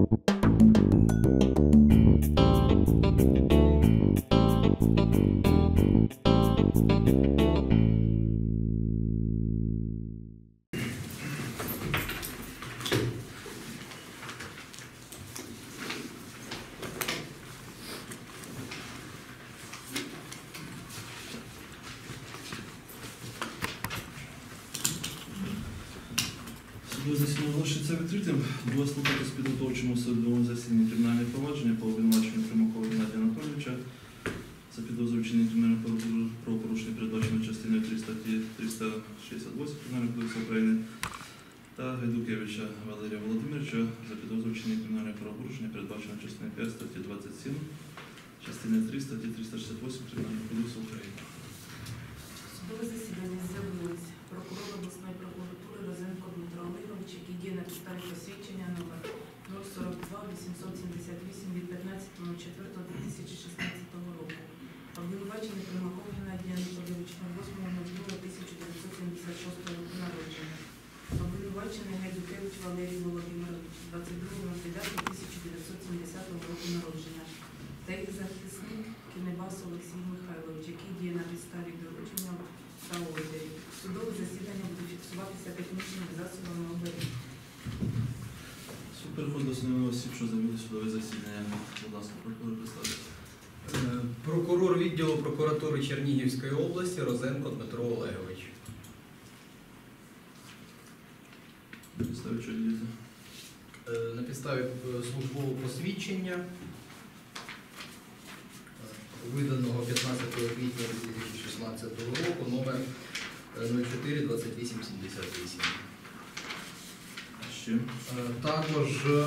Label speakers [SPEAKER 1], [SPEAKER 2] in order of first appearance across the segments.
[SPEAKER 1] Судове правопорушення, передбаченого частиною 5 статті 27, частиною 3 статті 368 Кримінального кодексу України.
[SPEAKER 2] Судове засідання з'явилось прокурор обласної прокуратури Розенко Дмитро Олегович, який діє на підставі посвідчення номер 042 878 від 15.04.2016 року. Обвинувачений Примаков Геннадій Анатолійович на 8.02.1976 року народження. Обвинувачений Гайдукевич Валерій Володимирович 22.09.1970 року народження. Та їх захисник Кінебас Олексій Михайлович, який діє на підставі доручення та ордерів. Судове засідання буде фіксуватися технічними засобами ОБР.
[SPEAKER 1] Суд переходить до основного осіб, що завели судове засідання. Будь ласка, прокурор представте.
[SPEAKER 3] Е, Прокурор відділу прокуратури Чернігівської області Розенко Дмитро Олегович. Е, На підставі е, службового посвідчення, виданого 15 квітня 2016 року, номер е, 042878.
[SPEAKER 1] Ще?
[SPEAKER 3] Е, Також е,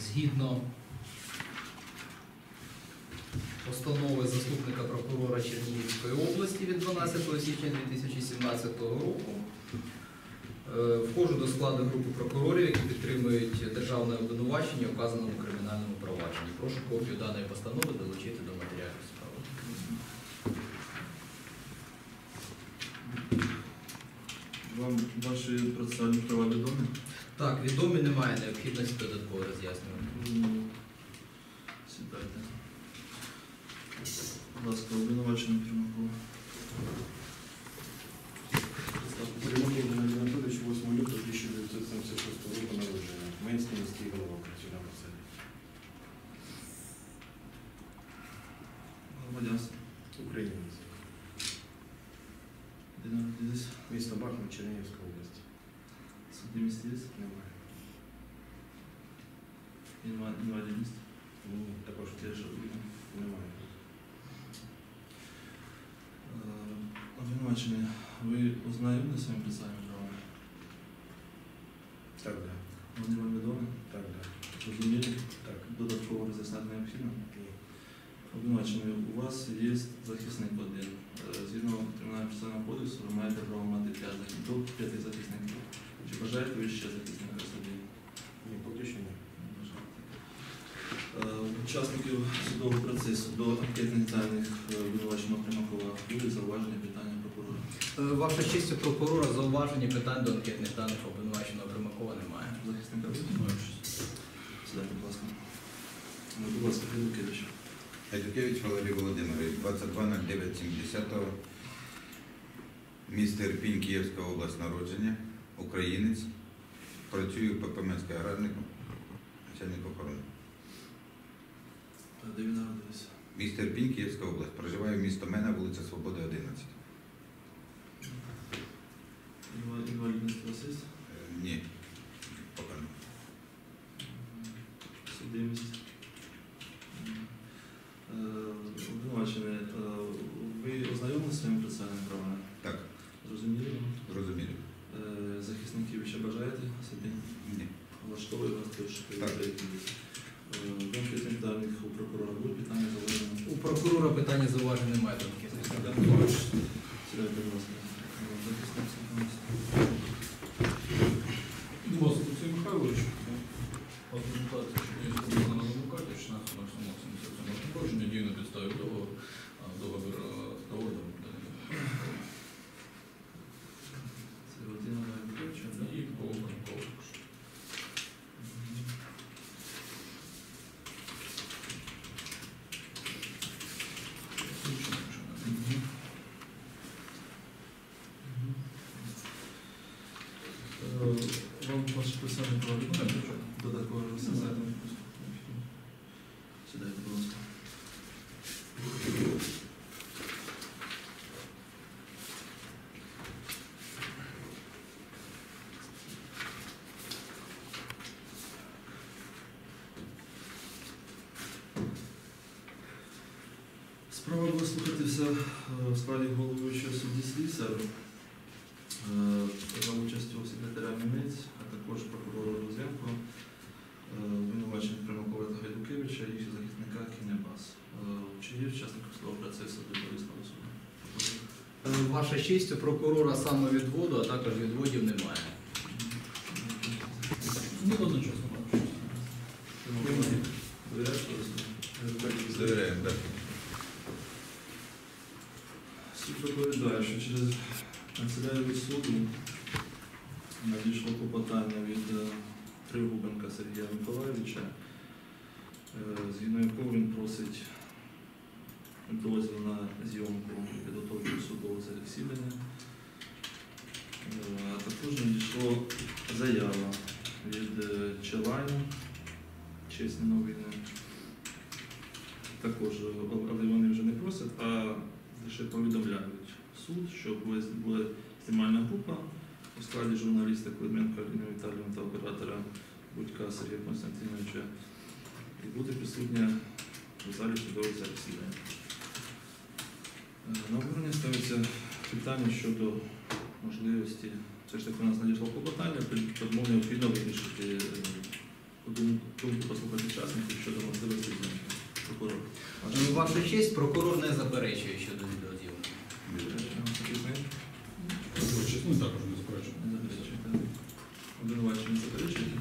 [SPEAKER 3] згідно постанови заступника прокурора Чернігівської області від 12 січня 2017 року е, входжу до складу групи прокурорів, які підтримують державне обвинувачення у вказаному кримінальному провадженні. Прошу копію даної постанови долучити до матеріалів справи.
[SPEAKER 1] Вам ваші процесуальні права відомі?
[SPEAKER 3] Так, відомі немає необхідності додатково роз'яснювати.
[SPEAKER 1] Ну, Сідайте. Будь ласка, обвинувачений Примакова.
[SPEAKER 4] Українець.
[SPEAKER 1] Де народились?
[SPEAKER 4] Місто Бахмут, Чернігівська область.
[SPEAKER 1] Судимість є?
[SPEAKER 4] Немає.
[SPEAKER 1] Інва- Інвалідність?
[SPEAKER 4] Ні, також
[SPEAKER 1] Теж відомо.
[SPEAKER 4] немає.
[SPEAKER 1] Е, Обвинувачений, ви ознайомлені з своїм процесуальним У вас є захисник один. Е, Згідно Кримінального процесуального кодексу, ви маєте право мати п'ять захисників, до п'яти захисників. Чи бажаєте ви ще захисника собі?
[SPEAKER 4] Ні, поки що ні.
[SPEAKER 1] Е, Учасників судового процесу до анкетних даних е, обвинуваченого Примакова були зауваження питання прокурора.
[SPEAKER 3] Ваша честь прокурора зауваження питань до анкетних даних обвинуваченого Примакова немає.
[SPEAKER 1] Захисника ви? Сідайте, будь ласка. Ну, Будь ласка, Федукевич.
[SPEAKER 5] Гайдукевич Валерій Володимирович, 22.09.70, місто Ірпінь, Київська область народження, українець, працюю ППМським аграрником, начальник охорони.
[SPEAKER 1] Де він народився?
[SPEAKER 5] Місто Ірпінь, Київська область, проживаю місто Мена, вулиця Свободи, 11.
[SPEAKER 1] Інва- Інвалідність у вас є?
[SPEAKER 5] Е, Ні, поки не.
[SPEAKER 1] Судимість. Е, Обвинувачений, е, ви ознайомилися з своїми процесуальними правами?
[SPEAKER 5] Так,
[SPEAKER 1] Зрозуміли? вам?
[SPEAKER 5] зрозуміло.
[SPEAKER 1] Е, Захисників ще бажаєте собі?
[SPEAKER 5] Ні.
[SPEAKER 1] Влаштовує вас теж
[SPEAKER 5] Так.
[SPEAKER 1] деякість. В анкетних даних у прокурора будуть питання зауваження?
[SPEAKER 3] У прокурора питання зауважень немає даних.
[SPEAKER 1] Сідайте, будь ласка. Захисник Сухомлин.
[SPEAKER 6] Будь ласка, Олексій Михайлович, адвокація, що є встановлена на адвокаті, 16 77 народження, діє на підставі договору, а договір е, з договором
[SPEAKER 1] Це Володимир Гайдукевич, да?
[SPEAKER 6] і по Франкову.
[SPEAKER 1] ваше писання про відмову додатково розсадити. Сідайте, будь ласка. Справа була слухатися е, в складі головуючого судді слісарю е, за участю секретаря Мінець, а також прокурора Розенко, е, звинувачення Примакова та Гайдукевича і захисника Кінебас. Е, Чи є учасників слова процесу до висновку суду?
[SPEAKER 3] Е, Ваша честь, у прокурора саме відводу, а також відводів немає.
[SPEAKER 6] Ну, одночасно.
[SPEAKER 1] Довіряєш суду?
[SPEAKER 5] Довіряємо, так.
[SPEAKER 1] Суд що через канцелярію суду надійшло клопотання від е, Тригубенка Сергія Миколаївича, е, згідно якого він просить дозвіл на зйомку підготовчого судового засідання. Е, А також надійшло заява від Челайна, чесні новини. Також, але вони вже не просять, а лише повідомляють суд, що буде знімальна група у складі журналіста Клименка Аліни Віталіївни та оператора Будька Сергія Константиновича і буде присутня у залі судового засідання. Е, На обговорення ставиться питання щодо можливості, все ж таки у нас надійшло клопотання, тому необхідно вирішити е, думку послухати учасників щодо можливості зйомки. Прокурор.
[SPEAKER 3] Е, Ваша честь, прокурор не заперечує щодо відеозйомки.
[SPEAKER 6] Чесно, також не заперечую.
[SPEAKER 1] Не заперечуєте. Обвинувачення заперечуєте?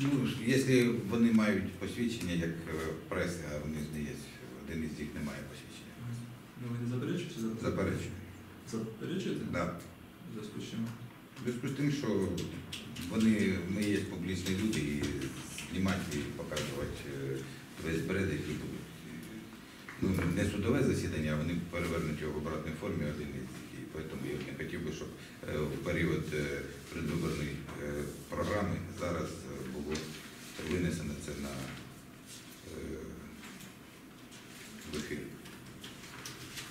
[SPEAKER 5] Ну, якщо вони мають посвідчення, як е, преса, а вони ж не є, один із них не має посвідчення.
[SPEAKER 1] Ну, ви не заперечуєте?
[SPEAKER 5] Заперечую.
[SPEAKER 1] Заперечуєте?
[SPEAKER 5] Да.
[SPEAKER 1] В зв'язку з чим?
[SPEAKER 5] В зв'язку з тим, що вони, ми є публічні люди і знімати і показувати е, весь бред, який будуть. Ну, не судове засідання, а вони перевернуть його в обратній формі один із них. І тому я не хотів би, щоб е, в період е, предвиборної е, програми зараз було винесено це на в ефір.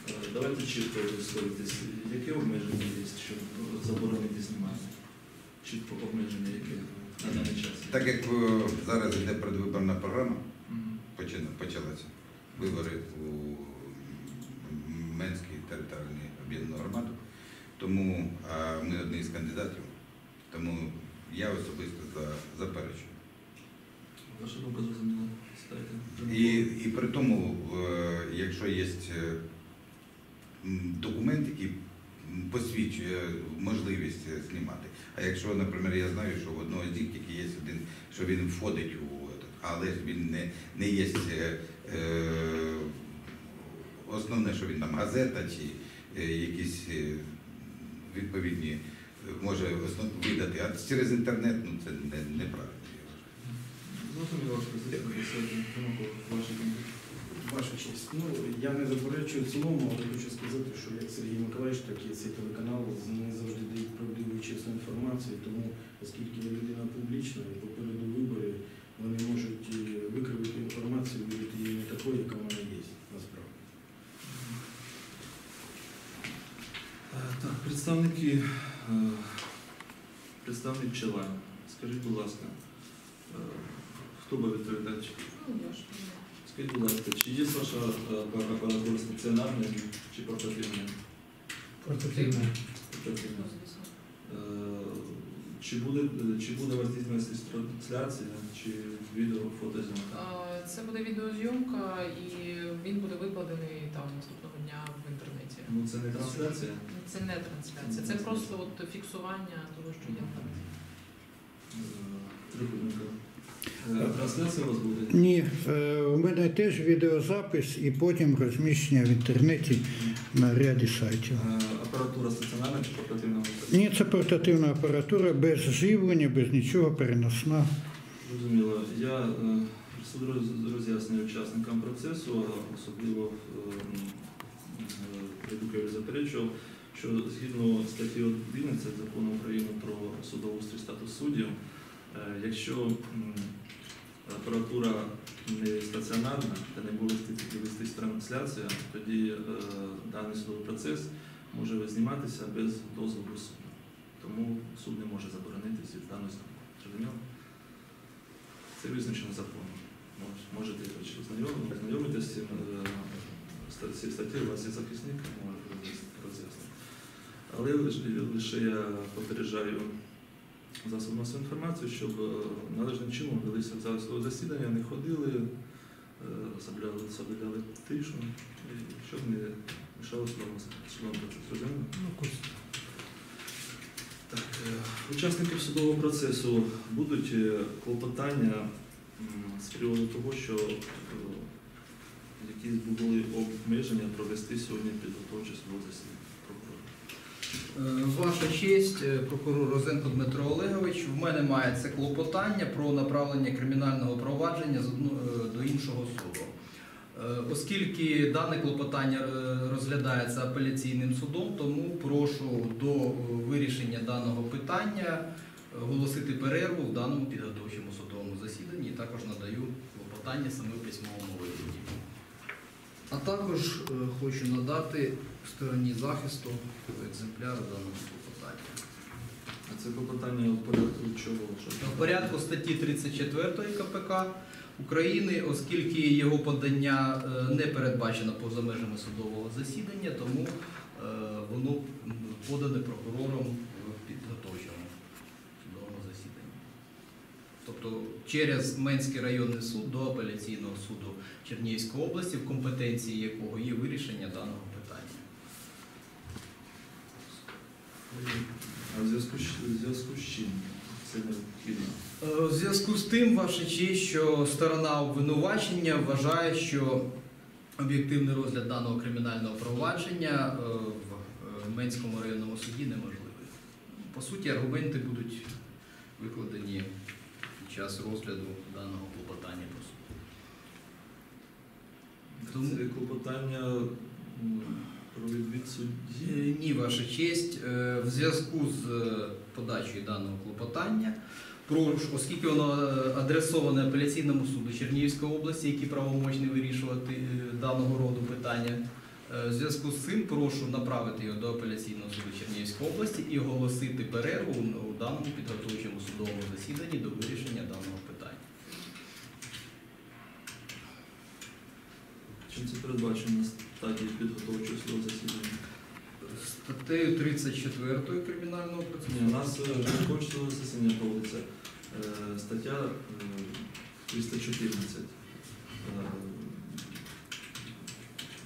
[SPEAKER 1] Е, Давайте чітко висловитись. Яке обмеження є, щоб заборонити знімати? Чітко обмеження яке на даний час?
[SPEAKER 5] Так як зараз йде предвиборна програма, почалася. Вибори у Менській територіальній об'єднану громаду. Тому а ми одні з кандидатів. Тому я особисто за, заперечую.
[SPEAKER 1] Ваша думка зрозуміла.
[SPEAKER 5] І, і при тому, якщо є е, документ, який посвідчує можливість е, знімати. А якщо, наприклад, я знаю, що в одного з тільки є один, що він входить у але ж він не, не є е, е, основне, що він там газета чи е, якісь е, відповідні може основ, видати. А через інтернет ну, це не, неправильно.
[SPEAKER 1] Зрозуміло Примаков, ваша
[SPEAKER 4] честь. Ну, я не заперечую в цілому, але хочу сказати, що як Сергій Миколаївич, так і цей телеканал не завжди дають правдиву і чесну інформацію, тому оскільки людина публічна і попереду виборів, вони можуть е, викривити інформацію, видати її не такою, яка вона є насправді.
[SPEAKER 1] Е, Так, представники, е, представник Челайн. Скажіть, будь ласка, хто буде відповідати?
[SPEAKER 2] Ну, я ж
[SPEAKER 1] Скажіть, будь ласка, чи є ваша апаратура стаціонарна чи портативна?
[SPEAKER 7] Портативне.
[SPEAKER 1] Портативна. Чи буде, чи буде вартісна трансляція, чи відео, фотозйомка?
[SPEAKER 8] Е, Це буде відеозйомка і він буде викладений там наступного дня в інтернеті.
[SPEAKER 1] Ну це не трансляція.
[SPEAKER 8] Це не трансляція, це просто от фіксування того, що я там.
[SPEAKER 1] Е, Е, Трансляція у вас буде?
[SPEAKER 7] Ні, у мене теж відеозапис і потім розміщення в інтернеті на ряді сайтів.
[SPEAKER 1] Е, Апаратура стаціонарна чи портативна?
[SPEAKER 7] Ні, це портативна апаратура без живлення, без нічого, переносна.
[SPEAKER 1] Зрозуміло. Я е, роз'яснюю учасникам процесу, особливо Придукеві заперечував, що згідно статті 11 закону України про судоустрій статус суддів, е, якщо апаратура не стаціонарна та не буде вестись трансляція, тоді е, даний судовий процес може зніматися без дозволу суду. Тому суд не може заборонити від даної зрозуміло? Це визначено законом. Можете хоч знайомитися, знайомитися з цим е, цією статтею, у вас є захисник, може роз'яснити. Але лише, лише я попереджаю засоби масової інформації, щоб е, належним чином велися зал засідання, не ходили, е, соблюдали, соблюдали тишу, щоб не мішало судовому процесу. Розумієте? Так, е, учасників судового процесу будуть клопотання з приводу того, що е, які були обмеження провести сьогодні підготовче судове засідання
[SPEAKER 3] Ваша честь, е, прокурор Розенко Дмитро Олегович, в мене мається клопотання про направлення кримінального провадження е, до іншого суду. Е, Оскільки дане клопотання е, розглядається апеляційним судом, тому прошу до е, вирішення даного питання оголосити перерву в даному підготовчому судовому засіданні і також надаю клопотання саме в письмовому вигляді. А також е, хочу надати стороні захисту екземпляр даного клопотання.
[SPEAKER 1] А це клопотання в порядку чого?
[SPEAKER 3] В порядку статті 34 КПК України, оскільки його подання е, не передбачено поза межами судового засідання, тому е, воно подане прокурором в підготовчому судовому засіданні. Тобто через Менський районний суд до апеляційного суду Чернігівської області, в компетенції якого є вирішення даного питання.
[SPEAKER 1] А в зв'язку з чим це необхідно?
[SPEAKER 3] Е, У зв'язку з тим, ваша честь, що сторона обвинувачення вважає, що об'єктивний розгляд даного кримінального провадження е, в е, Менському районному суді неможливий. По суті, аргументи будуть викладені час розгляду даного клопотання по суду. Тому-
[SPEAKER 1] Це клопотання про відвід судді.
[SPEAKER 3] Е, Ні, ваша честь. Е, В зв'язку з е, подачею даного клопотання, оскільки воно адресоване апеляційному суду Чернігівської області, який правомочний вирішувати даного роду питання. Е, В зв'язку з цим прошу направити його до апеляційного суду Чернігівської області і оголосити перерву у даному підготовчому судовому засіданні до вирішення даного питання.
[SPEAKER 1] Чим це передбачено на стадії підготовчого судового засідання?
[SPEAKER 3] Статтею 34 кримінального
[SPEAKER 1] Ні,
[SPEAKER 3] процесу.
[SPEAKER 1] у нас е, підготовче судове засідання проводиться е, стаття е, 314.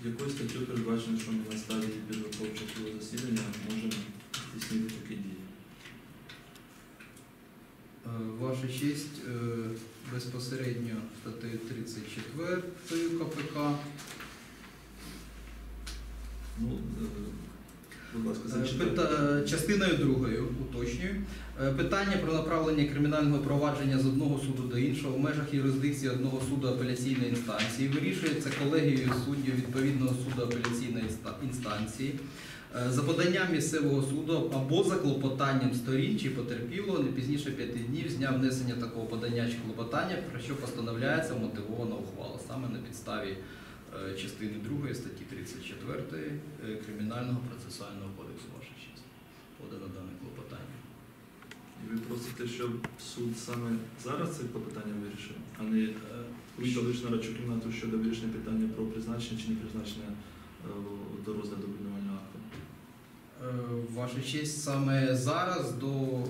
[SPEAKER 1] Якою статтю передбачено, що ми на стадії підготовчого засідання можемо здійснити такі дії?
[SPEAKER 3] Е, Ваша честь е, безпосередньо статтею 34 КПК.
[SPEAKER 1] Ну, е, будь ласка,
[SPEAKER 3] пита- Частиною другою уточнюю. Е, Питання про направлення кримінального провадження з одного суду до іншого в межах юрисдикції одного суду апеляційної інстанції вирішується колегією суддів відповідного суду апеляційної інстанції е, за поданням місцевого суду або за клопотанням сторін чи потерпілого не пізніше п'яти днів з дня внесення такого подання чи клопотання, про що постановляється мотивована ухвала саме на підставі е, частини 2 статті 34 е, Кримінального процесуального кодексу, ваша честь, подано дане
[SPEAKER 1] ви просите, щоб суд саме зараз це клопотання вирішив, а не
[SPEAKER 3] Е,
[SPEAKER 1] Вийшли лише на радчу кімнату щодо вирішення питання про призначення чи не призначення е, до розгляду обвинувального акту.
[SPEAKER 3] Е, Ваша честь саме зараз до, е,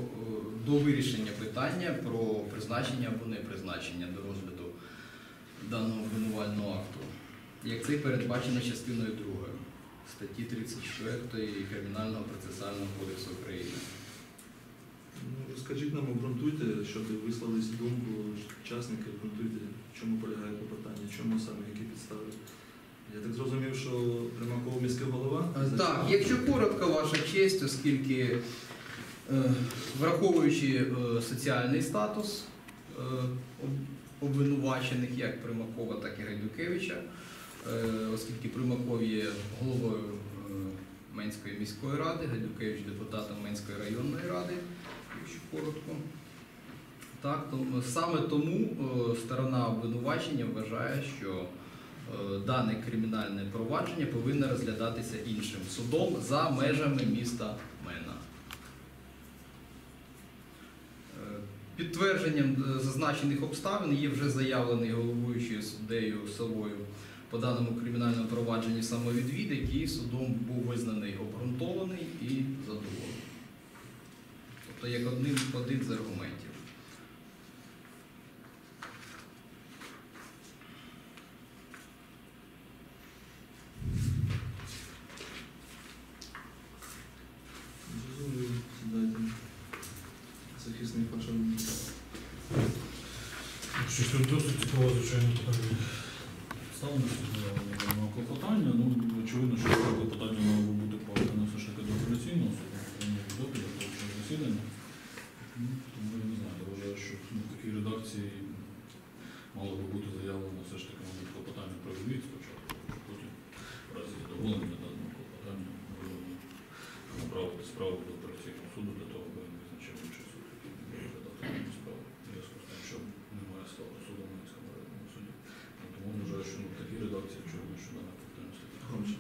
[SPEAKER 3] до вирішення питання про призначення або не призначення до розгляду даного обвинувального акту, як це передбачено частиною 2 статті 34 Кримінального процесуального кодексу України.
[SPEAKER 1] Ну, скажіть нам, обґрунтуйте, щоб висловились думку учасники, обґрунтуйте, в чому полягає клопотання, чому саме, які підстави. Я так зрозумів, що Примаков міський голова?
[SPEAKER 3] Е, Так, якщо коротко, ваша честь, оскільки е, враховуючи е, соціальний статус обвинувачених як Примакова, так і Гайдукевича, оскільки Примаков є головою Менської міської ради, Гайдукевич депутатом Менської районної ради, якщо коротко. Так, то, саме тому е, сторона обвинувачення вважає, що е, дане кримінальне провадження повинно розглядатися іншим судом за межами міста Мена. Е, Підтвердженням е, зазначених обставин є вже заявлений головуючою суддею Совою по даному кримінальному провадженні самовідвід, який судом був визнаний обґрунтований і задоволений. Тобто як один, один з аргументів.
[SPEAKER 1] Зрозуміло. Сідайте. Захисник ваша
[SPEAKER 6] Щось тут досить цікаво, звичайно, питання. Ставлено на клопотання. Ну, очевидно, що це клопотання мало би бути подано все ж таки до апеляційного суду, прийняти допит до того засідання. Ну, Тому я не знаю, я вважаю, що ну, в такій редакції мало би бути заявлено все ж таки, мабуть, клопотання про відвід спочатку, а потім в разі задоволення даного клопотання можемо направити справу до апеляційного суду для того, аби він визначив інший суд, який буде розглядати дану справу. В зв'язку з тим, що немає складу суду в Минському районному суді. Ну, Тому вважаю, що ну, в такій редакції очевидно, що дане клопотання слід відхилити.
[SPEAKER 1] Громче.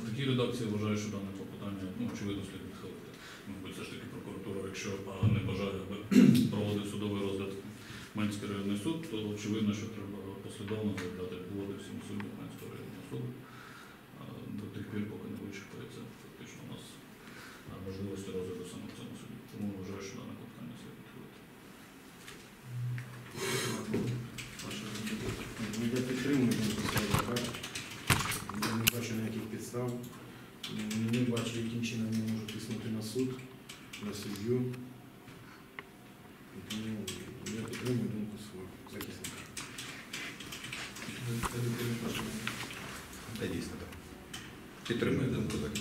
[SPEAKER 6] В такій редакції я вважаю, що дане клопотання ну, очевидно слід відхилити. Мабуть, все ж таки прокуратура, якщо не бажає, аби проводив судовий розгляд Менський районний суд, то очевидно, що треба послідовно заявляти доводи всім суддям Менського районного суду до тих пір, поки не вичерпається фактично у нас можливості розгляду саме в цьому суді. Тому вважаю, що дане клопотання слід відхилити.
[SPEAKER 1] Ваша
[SPEAKER 4] Ну, Я підтримую думку Савчука. Я не бачу ніяких підстав. Не бачу, яким чином я можу тиснути на суд, на суддю. І Тому я підтримую думку свого захисника.
[SPEAKER 5] Та дійсно так. Підтримую думку так.